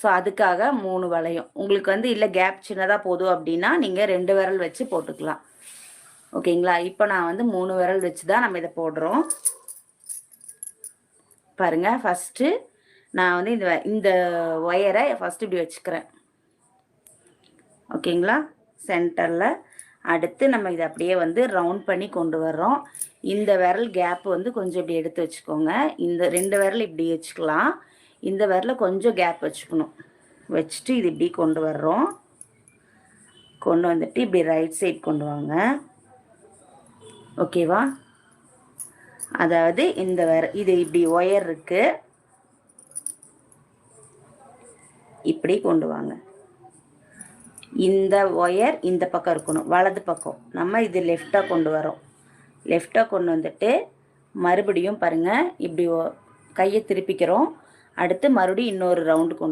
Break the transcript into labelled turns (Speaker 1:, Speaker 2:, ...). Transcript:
Speaker 1: So அதுக்காக மூணு வளையம். உங்களுக்கு வந்து இல்லை கேப் சின்னதாக போதும் அப்படின்னா நீங்கள் ரெண்டு விரல் வச்சு போட்டுக்கலாம். ஓகேங்களா? இப்போ நான் வந்து மூணு விரல் வச்சு தான் நம்ம இதை போடுறோம். பாருங்கள் ஃபஸ்ட்டு நான் வந்து இந்த இந்த ஒயரை ஃபஸ்ட்டு இப்படி வச்சுக்கிறேன். ஓகேங்களா? சென்டரில் அடுத்து நம்ம இதை அப்படியே வந்து ரவுண்ட் பண்ணி கொண்டு வர்றோம். இந்த விரல் கேப் வந்து கொஞ்சம் இப்படி எடுத்து வச்சுக்கோங்க. இந்த ரெண்டு விரல் இப்படி வச்சுக்கலாம். இந்த விரல கொஞ்சம் கேப் வச்சுக்கணும். வச்சுட்டு இது இப்படி கொண்டு வர்றோம். கொண்டு வந்துட்டு இப்படி ரைட் சைட் கொண்டு வாங்க. ஓகேவா அதாவது இந்த வேற இது இப்படி ஒயர் இருக்கு. இப்படி கொண்டு வாங்க. இந்த ஒயர் இந்த பக்கம் இருக்கணும். வலது பக்கம். நம்ம இது லெஃப்டாக கொண்டு வரோம் லெஃப்டாக கொண்டு வந்துட்டு மறுபடியும் பாருங்கள் இப்படி ஒ- கையை திருப்பிக்கிறோம். அடுத்து மறுபடியும் இன்னொரு ரவுண்டு கொண்டு